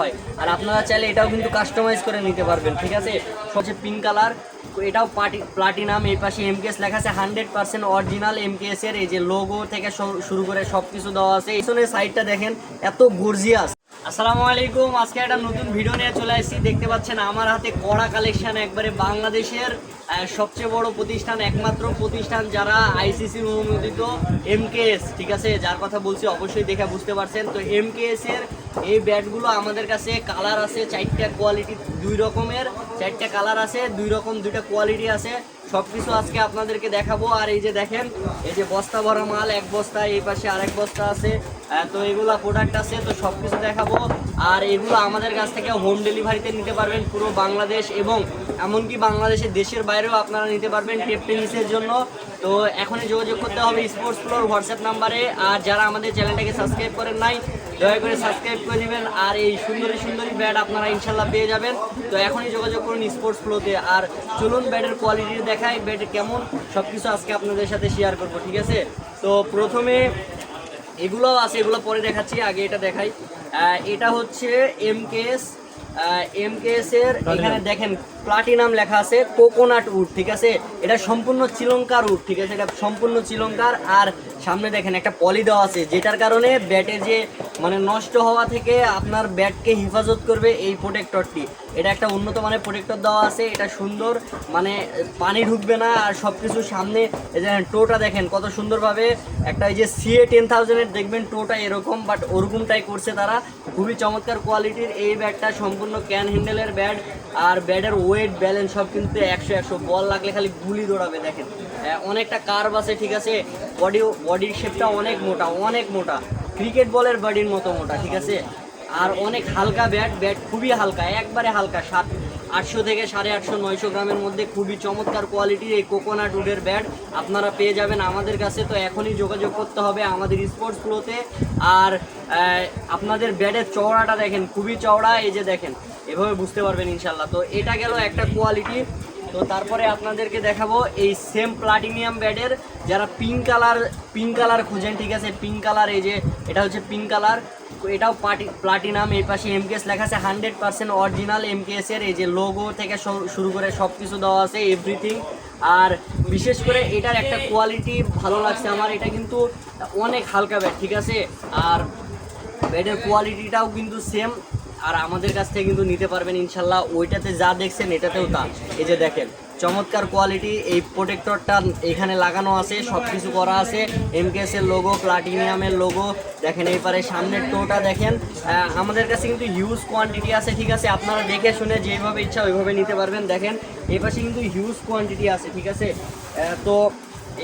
হয়। আর আপনারা চাইলে এটাও কিন্তু কাস্টমাইজ করে নিতে পারবেন, ঠিক আছে? সবচেয়ে পিঙ্ক কালার এটাও পার্টি প্লাটিনাম এই পাশে এমকেএস লেখা আছে হান্ড্রেড পার্সেন্ট অরিজিনাল এমকেএস এর, এই যে লোগো থেকে শুরু- করে সব কিছু দেওয়া আছে। এই সাইডটা দেখেন, এত গর্জিয়াস আসসালামু আলাইকুম। আজকে একটা নতুন ভিডিও নিয়ে চলে আসছি। দেখতে পাচ্ছেন, আমার হাতে কড়া কালেকশন একবারে বাংলাদেশের সবচেয়ে বড় প্রতিষ্ঠান, একমাত্র প্রতিষ্ঠান যারা আইসিসির অনুমোদিত এমকেএস ঠিক আছে? যার কথা বলছি, অবশ্যই দেখে বুঝতে পারছেন। তো এমকেএস এর এই ব্যাটগুলো আমাদের কাছে কালার আছে চারটা কোয়ালিটি দুই রকমের, চারটা কালার আছে, দুই রকম দুইটা কোয়ালিটি আছে। সব কিছু আজকে আপনাদেরকে দেখাবো। আর এই যে দেখেন, এই যে বস্তা ভরা মাল, এক বস্তা এই পাশে আরেক বস্তা আছে। তো এগুলা প্রোডাক্ট আছে, তো সবকিছু দেখাবো। আর এগুলো আমাদের কাছ থেকে হোম ডেলিভারিতে নিতে পারবেন পুরো বাংলাদেশ এবং এমনকি বাংলাদেশের দেশের বাইরেও আপনারা নিতে পারবেন টেপ টেনিসের জন্য। তো এখনই যোগাযোগ করতে হবে স্পোর্টস ফ্লোর হোয়াটসঅ্যাপ নাম্বারে। আর যারা আমাদের চ্যানেলটাকে সাবস্ক্রাইব করেন নাই, দয়া করে সাবস্ক্রাইব করে দিবেন আর এই সুন্দরী সুন্দরী ব্যাট আপনারা ইনশাল্লাহ পেয়ে যাবেন। তো এখনই যোগাযোগ করুন স্পোর্টস ফ্লোতে আর চলুন ব্যাটের কোয়ালিটি দেখাই। ব্যাট কেমন সব কিছু আজকে আপনাদের সাথে শেয়ার করব, ঠিক আছে? তো প্রথমে এগুলো আছে, এগুলো পরে দেখাচ্ছি, আগে এটা দেখাই। এটা হচ্ছে এম এমকেএস এমকেএস এর এখানে দেখেন প্লাটিনাম লেখা আছে কোকোনাট উড ঠিক আছে? এটা সম্পূর্ণ শ্রীলঙ্কার উড ঠিক আছে? এটা সম্পূর্ণ শ্রীলঙ্কার আর সামনে দেখেন একটা পলি দেওয়া আছে যেটার কারণে ব্যাটে যে মানে নষ্ট হওয়া থেকে আপনার ব্যাটকে হেফাজত করবে এই প্রোটেক্টরটি এটা একটা উন্নত মানের প্রোটেক্টর দেওয়া আছে এটা সুন্দর মানে পানি ঢুকবে না আর সব কিছু সামনে এই যে টোটা দেখেন কত সুন্দরভাবে একটা এই যে সিএ টেন থাউজেন্ডের দেখবেন টোটা এরকম বাট ওরকমটাই করছে তারা। খুবই চমৎকার কোয়ালিটির এই ব্যাটটা সম্পূর্ণ ক্যান হ্যান্ডেলের ব্যাট আর ব্যাটের ওয়েট ব্যালেন্স সব কিন্তু একশো একশো। বল লাগলে খালি গুলি দৌড়াবে দেখেন। আহ, অনেকটা কার্ভ আছে ঠিক আছে? বডি বডির শেপটা অনেক মোটা অনেক মোটা। ক্রিকেট বলের বডির মতো মোটা ঠিক আছে? আর অনেক হালকা ব্যাট ব্যাট খুবই হালকা, একবারে হালকা, সাত, আটশো থেকে সাড়ে আটশো, নয়শো গ্রামের মধ্যে খুবই চমৎকার কোয়ালিটির এই কোকোনাট উডের ব্যাট আপনারা পেয়ে যাবেন আমাদের কাছে। তো এখনই যোগাযোগ করতে হবে আমাদের স্পোর্টস আর আপনাদের ব্যাটের চওড়াটা দেখেন, খুবই চওড়া, এই যে দেখেন, এভাবে বুঝতে পারবেন ইনশাল্লাহ তো এটা গেল একটা কোয়ালিটি তো তারপরে আপনাদেরকে দেখাবো এই সেম প্লাটিনিয়াম ব্যাডের যারা পিঙ্ক কালার পিঙ্ক কালার খুঁজেন, ঠিক আছে? পিঙ্ক কালার এই যে, এটা হচ্ছে পিঙ্ক কালার এটাও পার্টি, প্লাটিনাম, এই পাশে এমকেএস লেখা আছে, হান্ড্রেড পার্সেন্ট অরিজিনাল এমকেএস এর, এই যে লোগো থেকে শুরু করে সব কিছু দেওয়া আছে এভরিথিং আর বিশেষ করে এটার একটা কোয়ালিটি ভালো লাগছে আমার, এটা কিন্তু অনেক হালকা ব্যাট ঠিক আছে? আর ব্যাটের কোয়ালিটিটাও কিন্তু সেম আর আমাদের কাছ থেকে কিন্তু নিতে পারবেন ইনশাল্লাহ। ওইটাতে যা দেখছেন এটাতেও তা। এই যে দেখেন, চমৎকার কোয়ালিটি এই প্রোটেক্টরটা এখানে লাগানো আছে সব কিছু করা আছে। এমকেএস এর লোগো প্লাটিনিয়ামের লোগো দেখেন এই পারে সামনের টোটা দেখেন। আমাদের কাছে কিন্তু হিউজ কোয়ান্টিটি আছে, ঠিক আছে? আপনারা দেখে শুনে যেভাবে ইচ্ছা ওইভাবে নিতে পারবেন। দেখেন এই পাশে কিন্তু হিউজ কোয়ান্টিটি আছে, ঠিক আছে? তো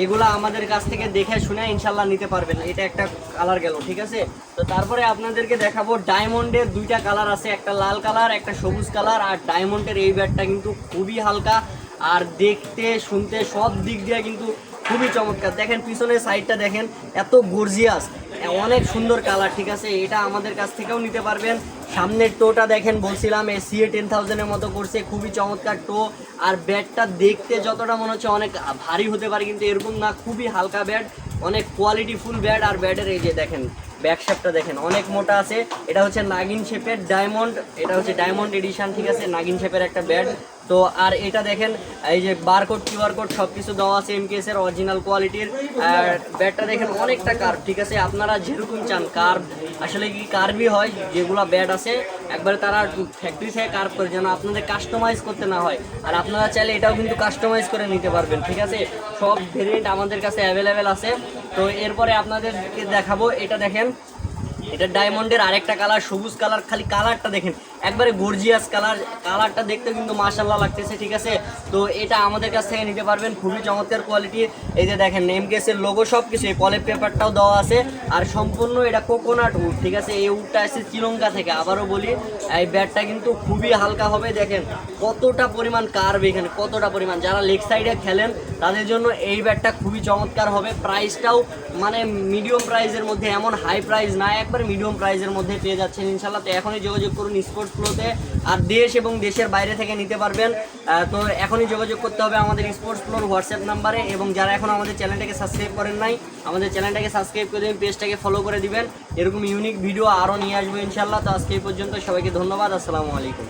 এগুলো আমাদের কাছ থেকে দেখে শুনে ইনশাল্লাহ নিতে পারবেন। এটা একটা কালার গেল, ঠিক আছে? তো তারপরে আপনাদেরকে দেখাবো ডায়মন্ডের দুইটা কালার আছে। একটা লাল কালার একটা সবুজ কালার আর ডায়মন্ডের এই ব্যাটটা কিন্তু খুবই হালকা। আর দেখতে, শুনতে সব দিক দিয়ে কিন্তু খুবই চমৎকার। দেখেন, পিছনের সাইডটা দেখেন, এত গর্জিয়াস অনেক সুন্দর কালার ঠিক আছে? এটা আমাদের কাছ থেকেও নিতে পারবেন। সামনের টোটা দেখেন, বলছিলাম, এ সিএ টেন থাউজেন্ডের মতো করছে, খুবই চমৎকার টো আর ব্যাটটা দেখতে যতটা মনে হচ্ছে, অনেক ভারী হতে পারে, কিন্তু এরকম না, খুবই হালকা ব্যাট অনেক কোয়ালিটি ফুল ব্যাট আর ব্যাটের এই যে দেখেন ব্যাক শেপটা দেখেন, অনেক মোটা আছে। এটা হচ্ছে নাগিন শেপের ডায়মন্ড এটা হচ্ছে ডায়মন্ড এডিশন ঠিক আছে? নাগিন শেপের একটা ব্যাট তো আর এটা দেখেন, এই যে বারকোড কিউআর কোড সব কিছু দেওয়া আছে এমকেএস এর অরিজিনাল কোয়ালিটির আর ব্যাটটা দেখেন অনেকটা কার্ভ ঠিক আছে? আপনারা যেরকম চান কার্ভ আসলে কি কার্ভই হয়? যেগুলো ব্যাট আছে, একবারে তারা ফ্যাক্টরি থেকে কার্ভ করে, যেন আপনাদের কাস্টমাইজ করতে না হয়। আর আপনারা চাইলে এটাও কিন্তু কাস্টমাইজ করে নিতে পারবেন, ঠিক আছে? সব ভেরিয়েন্ট আমাদের কাছে অ্যাভেলেবেল আছে। তো এরপরে আপনাদেরকে দেখাবো, এটা দেখেন এটা ডায়মন্ডের আরেকটা কালার, সবুজ কালার, খালি কালারটা দেখেন। একবারে গর্জিয়াস কালার, কালারটা দেখতে কিন্তু মাশাল্লাহ লাগতেছে, ঠিক আছে? তো এটা আমাদের কাছ থেকে নিতে পারবেন, খুবই চমৎকার কোয়ালিটি এই যে দেখেন নেম কেসের লোগো সব কিছু এই পলের পেপারটাও দেওয়া আছে। আর সম্পূর্ণ এটা কোকোনাট উড ঠিক আছে? এই উডটা আসছে শ্রীলঙ্কা থেকে, আবারও বলি, এই ব্যাটটা কিন্তু খুবই হালকা হবে, দেখেন। কতটা পরিমাণ কার্ভ এখানে, কতটা পরিমাণ। যারা লেগ সাইডে খেলেন, তাদের জন্য এই ব্যাটটা খুবই চমৎকার হবে। প্রাইসটাও মানে মিডিয়াম প্রাইসের মধ্যে, এমন হাই প্রাইস না, একবার মিডিয়াম প্রাইসের মধ্যে পেয়ে যাচ্ছেন ইনশাল্লাহ তো এখনই যোগাযোগ করুন স্পোর্টস ফ্লোতে আর দেশ এবং দেশের বাইরে থেকে নিতে পারবেন। তো এখনই যোগাযোগ করতে হবে আমাদের স্পোর্টস ফ্লোর হোয়াটসঅ্যাপ নাম্বারে এবং যারা এখন আমাদের চ্যানেলটাকে সাবস্ক্রাইব করেন নাই, আমাদের চ্যানেলটাকে সাবস্ক্রাইব করে দেবেন পেজটাকে ফলো করে দিবেন। এরকম ইউনিক ভিডিও আরও নিয়ে আসব ইনশাল্লাহ তো আজকে এই পর্যন্ত সবাইকে ধন্যবাদ। আসসালামু আলাইকুম।